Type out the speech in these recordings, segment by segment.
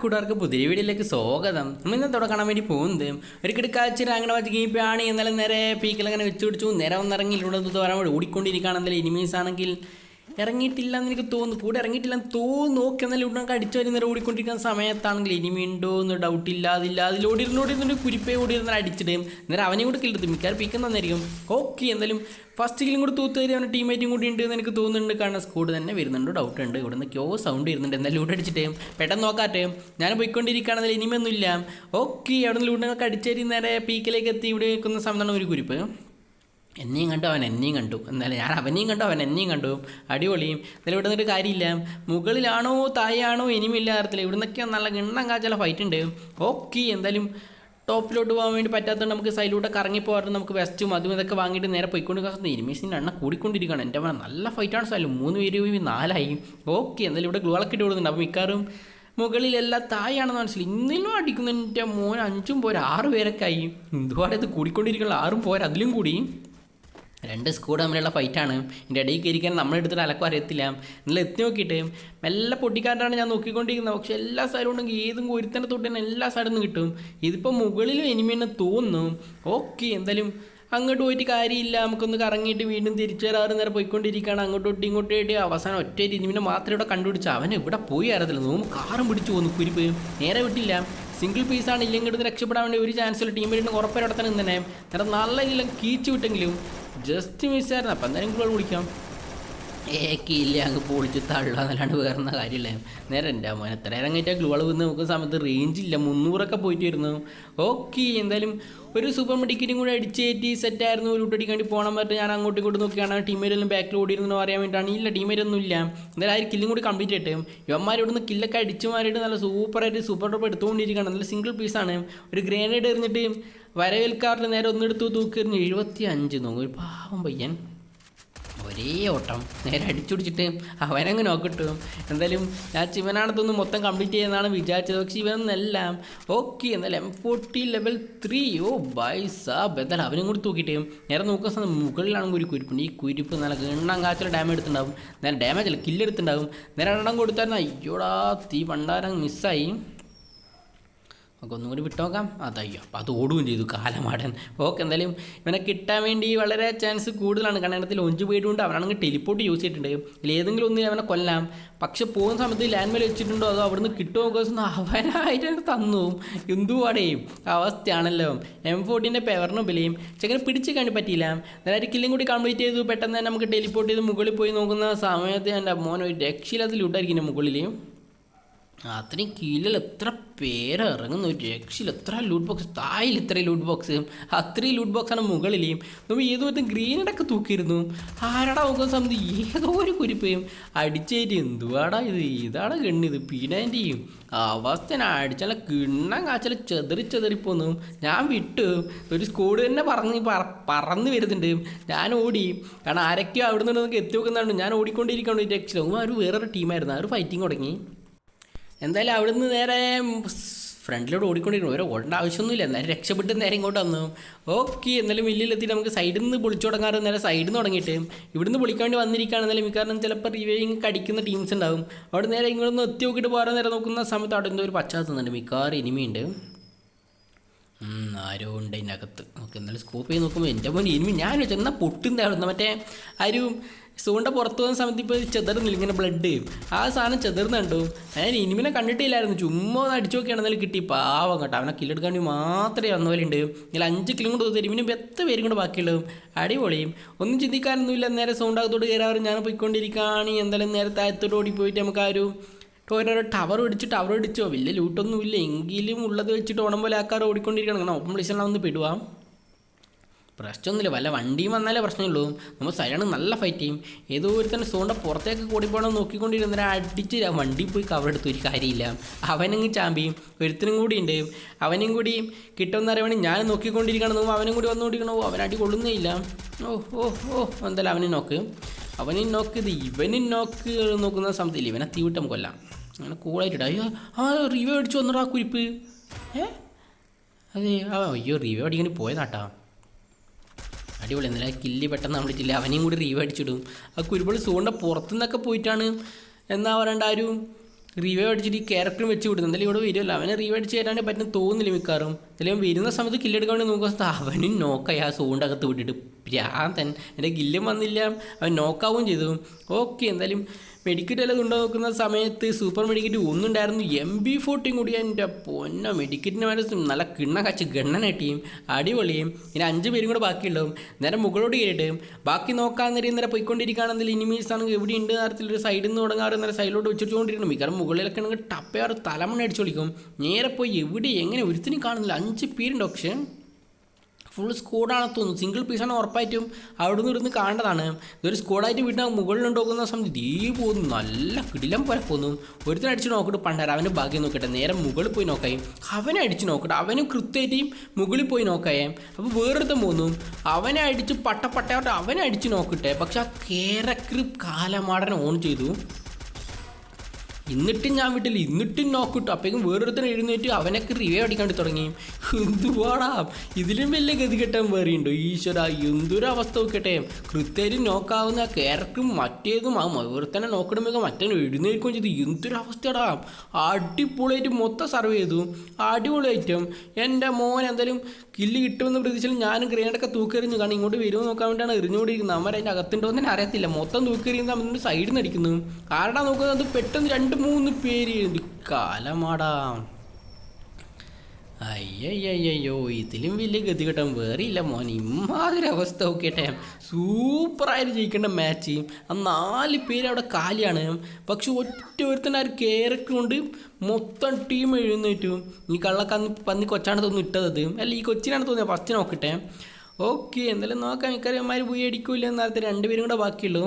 കൂട്ടുകാർക്ക് പുതിയ വീഡിയോയിലേക്ക് സ്വാഗതം. നമ്മൾ ഇന്ന് തുടക്കണം വേണ്ടി പോകുന്നത്? ഒരു കിടക്കാച്ച് അങ്ങനെ ഗീപ്പാണ് എന്നാലും നേരെ പീക്കിൽ അങ്ങനെ വെച്ച് പിടിച്ചു. നേരെ ഒന്നിറങ്ങി ഇവിടെ വരാൻ വേണ്ടി ഓടിക്കൊണ്ടിരിക്കുകയാണ്. ഇനിമീസ് ആണെങ്കിൽ ഇറങ്ങിയിട്ടില്ല എന്ന് എനിക്ക് തോന്നുന്നു. കൂടെ ഇറങ്ങിയിട്ടില്ല എന്ന് തോന്നുന്നു. നോക്കി എന്നാലും ഉടനെ അടിച്ചു വരുന്നേരം ഓടിക്കൊണ്ടിരിക്കുന്ന സമയത്താണെങ്കിൽ ഇനി വീണ്ടോ എന്ന് ഡൗട്ട് ഇല്ലാതില്ല അതിൽ ഓടിയിരുന്ന് ഓടിയിരുന്നൊരു കുരിപ്പേ ഓടിയിരുന്ന അടിച്ചിടും നേരെ അവനെയും കൂടെ കില്ലെടുത്ത് മിക്കാറ് തന്നെയായിരിക്കും ഓക്കെ എന്തായാലും ഫസ്റ്റ് കില്ലും കൂടി തൂത്ത് തരും അവന്റെ ടീമേറ്റും കൂടി ഉണ്ട് എന്ന് എനിക്ക് തോന്നുന്നുണ്ട്. കാരണം സ്കൂഡ് തന്നെ വരുന്നുണ്ട്. ഡൗട്ട് ഉണ്ട്. ഇവിടെ ക്യോ സൗണ്ട് വരുന്നുണ്ട്. എന്തായാലും ലൂട്ട് അടിച്ചിട്ടേയും പെട്ടെന്ന് നോക്കാട്ടെ. ഞാൻ പോയിക്കൊണ്ടിരിക്കുകയാണെങ്കിൽ ഇനിമയൊന്നുമില്ല ഓക്കെ അവിടെ നിന്ന് ലൂട്ടിനൊക്കെ അടിച്ചേരി നേരെ പീക്കിലേക്ക് എത്തി. ഇവിടെ നിൽക്കുന്ന സമയത്താണ് ഒരു കുരിപ്പ്. എന്നെയും കണ്ടു അവൻ എന്നെയും കണ്ടു. എന്നാലും ഞാൻ അവനെയും കണ്ടു അവൻ എന്നെയും കണ്ടു. അടിപൊളിയും. എന്നാലും ഇവിടെ നിന്നൊരു കാര്യമില്ല. മുകളിലാണോ താഴെയാണോ ഇനിമില്ല അറിയത്തില്ല ഇവിടെ നിന്നൊക്കെ നല്ല എണ്ണം കാച്ചുള്ള ഫൈറ്റ് ഉണ്ട്. ഓക്കെ എന്തായാലും ടോപ്പിലോട്ട് പോകാൻ വേണ്ടി പറ്റാത്തതുകൊണ്ട് നമുക്ക് സൈഡിലൂടെ കറങ്ങി പോകാറുണ്ട്. നമുക്ക് വെസ്റ്റും അതും ഇതൊക്കെ വാങ്ങിയിട്ട് നേരെ പോയിക്കൊണ്ട് ഇരുമീസിന്റെ എണ്ണ കൂടിക്കൊണ്ടിരിക്കുകയാണ്. എന്റെ അവൻ നല്ല ഫൈറ്റാണ് സൈലും മൂന്ന് പേര് നാലായി. ഓക്കെ എന്തായാലും ഇവിടെ ഗ്ലോളൊക്കെ ഇട്ട് കൊടുക്കുന്നുണ്ട്. അപ്പോൾ മിക്കാറും മുകളിലെല്ലാം തായാണെന്ന് മനസ്സിലായി. ഇന്നിലും അടിക്കുന്നതിന്റെ മോൻ അഞ്ചും പോരാ. ആറ് പേരൊക്കെ ആയി. എന്തുപാടെ ഇത് കൂടിക്കൊണ്ടിരിക്കണം ആറും പോരാ. അതിലും കൂടി. രണ്ട് സ്കൂഡ് തമ്മിലുള്ള ഫൈറ്റാണ് ഇതിന്റെ ഇടയിൽ കയറിക്കാൻ നമ്മളെടുത്തിട്ട് അലക്കും അറിയത്തില്ല നല്ല എത്തി നോക്കിയിട്ട് മെല്ലെ പൊട്ടിക്കാരനാണ് ഞാൻ നോക്കിക്കൊണ്ടിരിക്കുന്നത്. പക്ഷേ എല്ലാ സൈഡും ഉണ്ടെങ്കിൽ ഏതും ഒരുത്തന്നെ തൊട്ട് തന്നെ എല്ലാ സൈഡിൽ കിട്ടും. ഇതിപ്പോൾ മുകളിലും എനിമിന്ന് തോന്നുന്നു. ഓക്കെ എന്തായാലും അങ്ങോട്ട് പോയിട്ട് കാര്യമില്ല. നമുക്കൊന്ന് കറങ്ങിയിട്ട് വീണ്ടും തിരിച്ചു വരാറ് നേരെ പോയിക്കൊണ്ടിരിക്കുകയാണ്. അങ്ങോട്ടും ഇങ്ങോട്ടും ആയിട്ട് അവസാനം ഒറ്റ ഇനിമിനെ മാത്രം ഇവിടെ കണ്ടുപിടിച്ചു അവൻ ഇവിടെ പോയി അറിയത്തില്ല. നോമ്പ് കാറും പിടിച്ചു പോകുന്നു കുരിപ്പ്. നേരെ വിട്ടില്ല. സിംഗിൾ പീസാണ് ഇല്ലെങ്കിൽ ഇവിടുന്ന് രക്ഷപ്പെടാൻ വേണ്ടി ഒരു ചാൻസ് ഉള്ള ടീമിൽ ഉറപ്പുവരെ തന്നെ തന്നെ നേരെ നല്ല രീതിയിൽ കീച്ചു വിട്ടെങ്കിലും ജസ്റ്റ് മിസ്സായിരുന്നു അപ്പം എന്തായാലും ഗോൾ വിളിക്കാം ഏക്കില്ല അങ്ങ് പൊളിച്ച് തള്ളാന്നല്ലാണ്ട് വേറെ കാര്യമില്ല? നേരെ എന്റെ മോൻ എത്ര ഇറങ്ങിയിട്ട് ഗ്ലുവൾ വന്ന് നോക്കുന്ന സമയത്ത്? റേഞ്ച് ഇല്ല മുന്നൂറൊക്കെ പോയിട്ട് വരുന്നു ഓക്കെ എന്തായാലും ഒരു സൂപ്പർ മെഡിക്കറ്റും കൂടെ അടിച്ച് കയറ്റി സെറ്റായിരുന്നു ഒരു അടിക്കാൻ വേണ്ടി പോകണം പറഞ്ഞിട്ട് ഞാൻ അങ്ങോട്ടും ഇങ്ങോട്ടും നോക്കിയാണ്. ടീമേരെല്ലാം ബാക്കിൽ ഓടിയിരുന്നു അറിയാൻ വേണ്ടിയിട്ടാണ്. ഇല്ല ടീമേരൊന്നും ഇല്ല. എന്തായാലും ആ ഒരു കില്ലും കൂടി കംപ്ലീറ്റ് ആയിട്ട് ഇവന്മാർ ഇവിടുന്ന് കില്ലൊക്കെ അടിച്ചു മാറിയിട്ട് നല്ല സൂപ്പറായിട്ട് സൂപ്പർ ടോപ്പ് എടുത്തുകൊണ്ടിരിക്കുകയാണ്. നല്ല സിംഗിൾ പീസാണ് ഒരു ഗ്രേനേഡ് എറിഞ്ഞിട്ട് വരവേൽക്കാരുടെ നേരെ ഒന്നെടുത്ത് തൂക്കി എഴുപത്തി അഞ്ച് നോക്കും. ഒരു പാവം പയ്യൻ. ഒരേ ഓട്ടം. നേരെ അടിച്ചുടിച്ചിട്ട് അവനങ്ങ് നോക്കിട്ടു എന്തായാലും ഞാൻ ശിവനാണത്തൊന്ന് മൊത്തം കംപ്ലീറ്റ് ചെയ്യുന്നതാണ് വിചാരിച്ചത്. പക്ഷെ ഇവനൊന്നെല്ലാം ഓക്കെ എന്തായാലും എം ഫോർട്ടി ലെവൽ ത്രീ ഓ ബൈ എന്തായാലും അവനും കൂടി തൂക്കിയിട്ട് നേരെ നോക്കുന്ന സമയം മുകളിലാണെങ്കിൽ ഒരു കുരിപ്പുണ്ട്. ഈ കുരിപ്പ് നല്ല എണ്ണം കാച്ചിൽ ഡാമേജ് എടുത്തിട്ടുണ്ടാവും. നേരെ ഡാമേജ് അല്ല കില്ലെടുത്തിട്ടുണ്ടാവും നേരെ എണ്ണം കൊടുത്തായിരുന്നു. അയ്യോടാ തീ പണ്ടാരം മിസ്സായി നമുക്ക് ഒന്നുകൂടി വിട്ടോക്കാം. അതയ്യോ അപ്പോൾ അത് ഓടുകയും ചെയ്തു കാലമാടൻ. ഓക്കെ എന്തായാലും ഇവനെ കിട്ടാൻ വേണ്ടി വളരെ ചാൻസ് കൂടുതലാണ്. കാരണം അതിനകത്ത് ലോഞ്ച് പോയിട്ടുണ്ട്. അവനാണെങ്കിൽ ടെലിപ്പോർട്ട് യൂസ് ചെയ്തിട്ടുണ്ട്. ഇതിൽ ഏതെങ്കിലും ഒന്നിൽ അവനെ കൊല്ലാം. പക്ഷെ പോകുന്ന സമയത്ത് ലാൻഡ് മേൽ വെച്ചിട്ടുണ്ടോ? അതോ അവിടുന്ന് കിട്ടുമോ നോക്കുന്ന അവനായിട്ട് തന്നെ. എന്തുവാടേയും അവസ്ഥയാണല്ലോ. എം ഫോർട്ടീന്റെ പെവറിന് ബലിയും ചെങ്ങനെ പിടിച്ച് കാണി പറ്റിയില്ല. നേരെ കില്ലും കൂടി കംപ്ലീറ്റ് ചെയ്തു. പെട്ടെന്ന് തന്നെ നമുക്ക് ടെലിപ്പോർട്ട് ചെയ്ത് മുകളിൽ പോയി നോക്കുന്ന സമയത്ത് എന്റെ മോനൊരു ഒരു രക്ഷയില്ലാത്ത ലൂട്ടായിരിക്കും മുകളിൽ അത്രയും കീഴിൽ എത്ര പേര് ഇറങ്ങുന്നു? രക്ഷയിൽ എത്ര ലൂട്ട് ബോക്സ് തായിൽ ഇത്രയും ലൂട്ട് ബോക്സ് അത്രയും ലൂട്ട് ബോക്സാണ് മുകളിലെയും. നമ്മൾ ഏതോ ഒരു ഗ്രീനടൊക്കെ തൂക്കിയിരുന്നു. ആരടാ നോക്കുന്ന സമയത്ത് ഏതോ ഒരു കുരിപ്പയും അടിച്ചേരി എന്തുവാടാ ഇത്? ഇതാടാ കണ്ണിത് പീനാന്റെയും അവസ്ഥ അടിച്ചാൽ കിണ്ണം കാച്ചാൽ ചെതറി ചെതറിപ്പോന്നു ഞാൻ വിട്ടു. ഒരു സ്കൂഡ് തന്നെ പറന്ന് പറ- പറന്ന് വരുന്നുണ്ട്. ഞാൻ ഓടി. കാരണം ആരൊക്കെയോ അവിടെ നിന്ന് എത്തി വെക്കുന്നതാണ് ഞാൻ ഓടിക്കൊണ്ടിരിക്കുകയാണ്. രക്ഷയിലും ഒരു വേറൊരു ടീമായിരുന്നു ആ ഒരു ഫൈറ്റിംഗ് തുടങ്ങി. എന്തായാലും അവിടുന്ന് നേരെ ഫ്രണ്ടിലോട്ട് ഓടിക്കൊണ്ടിരുന്നു. ഓരോ ഓടേണ്ട ആവശ്യമൊന്നുമില്ല. എന്നാലും രക്ഷപ്പെട്ട് നേരെ ഇങ്ങോട്ട് വന്നു. ഓക്കെ എന്നാലും മില്ലിലെത്തിയിട്ട് നമുക്ക് സൈഡിൽ നിന്ന് പൊളിച്ചു തുടങ്ങാറ് നേരെ സൈഡിൽ നിന്ന് തുടങ്ങിയിട്ട് ഇവിടുന്ന് പൊളിക്കാൻ വേണ്ടി വന്നിരിക്കുകയാണ് എന്നാലും മിക്കവാറും ചിലപ്പോൾ റിവൈവിങ് കടിക്കുന്ന ടീംസ് ഉണ്ടാവും. അവിടെ നേരെ ഇങ്ങോട്ടൊന്ന് എത്തി നോക്കിയിട്ട് പോകാൻ നേരെ നോക്കുന്ന സമയത്ത് അവിടെ എന്തോ ഒരു ഉണ്ട്. മിക്കവാറും ഇനിമയുണ്ട് ആരോ ഉണ്ട് അതിനകത്ത്. ഓക്കെ എന്നാലും സ്കോപ്പ് ചെയ്ത് നോക്കുമ്പോൾ എന്റെ മോൻ ഇനിമി ഞാൻ ചെന്നാൽ പൊട്ടുന്നതായിരുന്നു മറ്റേ ആര് സൂണ്ട പുറത്ത് പോകുന്ന സമയത്ത് ഇപ്പോൾ ചെതറുന്നില്ല ഇങ്ങനെ ബ്ലഡ് ആ സാധനം ചെതർന്നുണ്ടോ ഞാൻ ഇനിമിനെ കണ്ടിട്ടില്ലായിരുന്നു. ചുമ്മാ ഒന്ന് അടിച്ചു നോക്കിയാണ് എന്നാലും കിട്ടി. പാവം കേട്ടോ. അവനെ കില്ലെടുക്കാൻ വേണ്ടി മാത്രമേ വന്ന പോലെ ഉണ്ട്. ഇങ്ങനെ അഞ്ച് കിലും കൊണ്ട് തരും. ഇവന് എത്ര പേരും കൂടെ ബാക്കിയുള്ളതും? അടിപൊളിയും ഒന്നും ചിന്തിക്കാനൊന്നുമില്ല. നേരെ സൗണ്ടാകത്തോട് കയറാറ് ഞാൻ പോയിക്കൊണ്ടിരിക്കുകയാണ് എന്തായാലും നേരെ താഴത്തോട് ഓടി പോയിട്ട് നമുക്ക് ആ ഒരു ഓരോ ടവർ പിടിച്ച് ടവർ പിടിച്ചോ വലിയ ലൂട്ടൊന്നുമില്ല എങ്കിലും ഉള്ളത് വെച്ചിട്ട് ഓണം പോലെ ആൾക്കാർ ഓടിക്കൊണ്ടിരിക്കണം കാരണം പ്ലേസിലാണ് ഒന്ന് പെടുവാം. പ്രശ്നമൊന്നുമില്ല. വല്ല വണ്ടിയും വന്നാലേ പ്രശ്നമുള്ളൂ. നമ്മൾ സൈഡാണ് നല്ല ഫൈറ്റ് ചെയ്യും. ഏതോ ഒരു തന്നെ സോണ്ട പുറത്തേക്ക് കൂടിപ്പോണം നോക്കിക്കൊണ്ടിരുന്ന അടിച്ച് വണ്ടി പോയി കവർ എടുത്തു. ഒരു കാര്യമില്ല. അവനങ്ങ് ചാമ്പിയും ഒരുത്തനും കൂടി ഉണ്ട്. അവനും കൂടി കിട്ടുമെന്ന് അറിയാൻ ഞാൻ നോക്കിക്കൊണ്ടിരിക്കണം അവനും കൂടി വന്നുകൊണ്ടിരിക്കണോ? അവൻ അടി കൊള്ളുന്നേ ഇല്ല. ഓ ഓ ഓ. എന്തായാലും അവനെ നോക്ക്. അവനും നോക്ക് ഇത് ഇവനും നോക്ക് നോക്കുന്ന സമയത്തില്ല ഇവനെ തീവിട്ട് നമുക്ക് കൊല്ലാം. അങ്ങനെ കൂളായിട്ടിട്ട് അയ്യോ ആ റിവ്യൂ അടിച്ചു വന്നിട്ടാ കുരിപ്പ്. ഏ? അതെ ആ അയ്യോ റിവ്യൂ അടിക്കാൻ പോയതാട്ടാ. അടിപൊളി എന്നാലും ആ കില്ലി പെട്ടെന്ന് നമ്മളിട്ടില്ല അവനെയും കൂടി റിവ്യൂ അടിച്ചിടും. ആ കുരുപള്ളി സൂണിന്റെ പുറത്തുനിന്നൊക്കെ പോയിട്ടാണ്. എന്നാ പറയണ്ട ആരും? റീവൈവ് അടിച്ചിട്ട് ഈ ക്യാരക്ടറും വെച്ച് വിടുന്നു. എന്തായാലും ഇവിടെ വരുമല്ലോ അവനെ റിവ്യൂ അടിച്ച് തരാണ്ട് പറ്റും തോന്നില്ല മിക്കാറും അവൻ വരുന്ന സമയത്ത് കില്ലെടുക്കാൻ വേണ്ടി നോക്കുക അവനും നോക്കായി ആ സൂണ്ട് അകത്ത് വിട്ടിട്ട് ഭ്രാന്തൻ എന്റെ ഗില്ലും വന്നില്ല. അവൻ നോക്കാവും ചെയ്തു. ഓക്കെ എന്തായാലും മെഡിക്കറ്റ് എല്ലാം കൊണ്ടു നോക്കുന്ന സമയത്ത് സൂപ്പർ മെഡിക്കറ്റ് ഒന്നുണ്ടായിരുന്നു എം ബി ഫോർട്ടിയും കൂടി എന്റെ പൊന്ന മെഡിക്കറ്റിന്റെ മനസ്സ് നല്ല കിണ്ണ കച്ച് ഗണ്ണനട്ടിയും അടിപൊളിയും. ഇനി അഞ്ച് പേരും കൂടെ ബാക്കിയുണ്ടാവും. നേരെ മുകളോട് കയറിയിട്ട് ബാക്കി നോക്കാൻ നേരം നേരെ പോയിക്കൊണ്ടിരിക്കുകയാണെങ്കിൽ ഇനിമീസ് ആണെങ്കിൽ എവിടെ ഉണ്ട് നേരത്തിൽ ഒരു സൈഡിൽ നിന്ന് തുടങ്ങാറ് നേരെ സൈഡിലോട്ട് വെച്ചിട്ടുകൊണ്ടിരിക്കണം. മിക്കവാറും മുകളിലൊക്കെ ആണെങ്കിൽ ടപ്പയാറ് തലമണ്ണ അടിച്ചു വിളിക്കും നേരെ പോയി എവിടെ എങ്ങനെ ഒരുത്തിനും കാണുന്നില്ല. അഞ്ച് പീരുണ്ട് ഓപ്ഷൻ ഫുൾ സ്കോഡാണ് തോന്നുന്നു. സിംഗിൾ പീസാണ് ഉറപ്പായിട്ടും അവിടെ നിന്ന് ഇരുന്ന് കാണേണ്ടതാണ്. ഇതൊരു സ്കോഡായിട്ട് വീട്ടിൽ മുകളിലുണ്ടാക്കുന്ന സമയത്ത് ദീ പോകുന്നു നല്ല കിടിലം പോലെ പോകുന്നു ഒരുത്തൻ അടിച്ച് നോക്കിട്ട് പണ്ടാരം. അവന്റെ ഭാഗ്യം നോക്കട്ടെ. നേരെ മുകളിൽ പോയി നോക്കായി അവനെ അടിച്ച് നോക്കട്ടെ. അവനും കൃത്യമായിട്ടും മുകളിൽ പോയി നോക്കായേ അപ്പോൾ വേറൊരുത്തൻ പോകുന്നു അവനെ അടിച്ച് പട്ടപ്പട്ടയോട്ട് അവനെ അടിച്ച് നോക്കട്ടെ. പക്ഷെ ആ കേരക്രി കാലമാടനെ ഓൺ ചെയ്തു. എന്നിട്ടും ഞാൻ വിട്ടില്ല. എന്നിട്ടും നോക്കിട്ടു അപ്പോഴേക്കും വേറൊരുത്തൻ എഴുന്നേറ്റ് അവനൊക്കെ റിവേ അടിക്കാണ്ട് തുടങ്ങി. എന്തുവാടാ? ഇതിലും വലിയ ഗതികെട്ടാൻ വേറെയുണ്ടോ. ഈശ്വര എന്തൊരു അവസ്ഥ നോക്കട്ടെ. കൃത്യമായിട്ട് നോക്കാവുന്ന ക്യാരക്ടറും മറ്റേതും ആ ഒരുത്തനെ നോക്കണമെങ്കിൽ മറ്റേ എഴുന്നേൽക്കുകയും ചെയ്തു. എന്തൊരു അവസ്ഥയാടാ. അടിപൊളിയായിട്ട് മൊത്തം സർവ് ചെയ്തു. അടിപൊളിയായിട്ടും എന്റെ മോൻ എന്തായാലും കില്ല് കിട്ടുമെന്ന് പ്രതീക്ഷയിൽ ഞാനും ഗ്രേനഡൊക്കെ തൂക്കെറിഞ്ഞു. കാരണം ഇങ്ങോട്ട് വരുമോ നോക്കാൻ വേണ്ടിയാണ് എറിഞ്ഞുകൊണ്ടിരിക്കുന്നത്. അമ്മ അതിന്റെ അകത്തുണ്ടോ എന്ന് അറിയത്തില്ല. മൊത്തം തൂക്കെറിയുന്നത് അവന്റെ സൈഡിൽ നിന്ന് അടിക്കുന്നു. ആരടാ നോക്കുന്നത് അത് പെട്ടെന്ന് രണ്ട് മൂന്ന് പേര് ഇത് കാലമാടാ. അയ്യയ്യോ ഇതിലും വലിയ ഗതി കിട്ടാൻ വേറെ ഇല്ല മോൻ ഇമ്മാതിരി അവസ്ഥ നോക്കിയിട്ടെ. സൂപ്പറായിട്ട് ജയിക്കേണ്ട മാച്ച് ആ നാല് പേര് അവിടെ കാലിയാണ്. പക്ഷെ ഒറ്റ ഒരുത്തൻ ആ ഒരു കൊണ്ട് മൊത്തം ടീം എഴുന്നേറ്റു. ഈ കള്ളക്കന്ന് പന്നി കൊച്ചാണ് തോന്നുന്നു ഇട്ടത്. അല്ല ഈ കൊച്ചിനാണ് തോന്നിയത് ഫസ്റ്റ് നോക്കട്ടെ. ഓക്കെ എന്തായാലും നോക്കാം. ഇക്കാര്യന്മാർ പോയി അടിക്കൂല രണ്ട് രണ്ടുപേരും കൂടെ ബാക്കിയുള്ളൂ.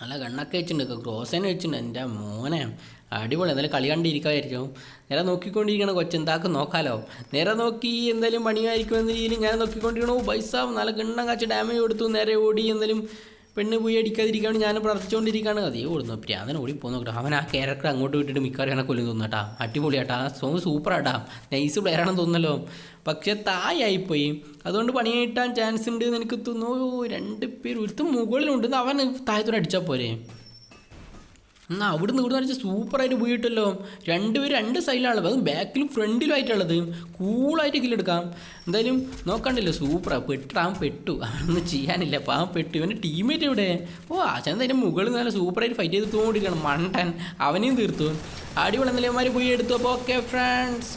നല്ല കണ്ണൊക്കെ വെച്ചിട്ടുണ്ട്. ക്രോസേനെ വെച്ചിട്ടുണ്ട്. എന്റെ മോനെ അടിപൊളി. എന്തായാലും കളി കണ്ടിരിക്കാമായിരിക്കും നേരെ നോക്കിക്കൊണ്ടിരിക്കണം കൊച്ചെന്താക്കും നോക്കാലോ. നേരെ നോക്കി എന്തായാലും പണിയായിരിക്കും എന്ന രീതിയിൽ ഞാൻ നോക്കിക്കൊണ്ടിരിക്കണോ. പൈസ നല്ല ഗണ്ണം കാച്ച ഡാമേജ് കൊടുത്തു. നേരെ ഓടി എന്തായാലും പെണ്ണ് പോയി അടിക്കാതിരിക്കാൻ ഞാൻ പ്രാർത്ഥിച്ചുകൊണ്ടിരിക്കുകയാണ് അതേ ഓടുന്നു. പ്രാന്തൻ ഓടി പോകുന്നു അവൻ ആ ക്യാരക്ടർ അങ്ങോട്ട് വിട്ടിട്ട് മിക്കവാറും എന്നെ കൊല്ലും തോന്നട്ടാ അടിപൊളിയാട്ടാ. ആ സോങ് സൂപ്പറാട്ടാ. നൈസ് പ്ലെയർ ആണെന്ന് തോന്നല്ലോ പക്ഷെ തായായിപ്പോയി. അതുകൊണ്ട് പണി കിട്ടാൻ ചാൻസ് ഉണ്ട് എന്ന് എനിക്ക് തോന്നുന്നു. രണ്ട് പേര് ഒരുത്തും മുകളിലുണ്ട് അവൻ താഴത്തോടെ അടിച്ചാൽ പോരെ. എന്നാ അവിടുന്ന് ഇവിടുന്ന് അടിച്ച് സൂപ്പറായിട്ട് പോയിട്ടല്ലോ രണ്ടുപേരും രണ്ട് സൈഡിലാണ് അതും ബാക്കിലും ഫ്രണ്ടിലും ആയിട്ടുള്ളത് കൂളായിട്ട് കില്ലെടുക്കാം എന്തായാലും നോക്കണ്ടല്ലോ സൂപ്പറാണ് പെട്ടാൻ പെട്ടു. അവനൊന്നും ചെയ്യാനില്ല. പാവം പെട്ടു. ഇവന്റെ ടീമേറ്റ് എവിടെ? ഓ അച്ഛൻ അതിന്റെ മുകളിൽ നല്ല സൂപ്പറായിട്ട് ഫൈറ്റ് ചെയ്ത് തോണ്ടിരിക്കണം മണ്ടൻ. അവനെയും തീർത്തു. അടിപൊളി നിലയന്മാർ പോയി എടുത്തു. അപ്പോൾ ഓക്കെ ഫ്രണ്ട്സ്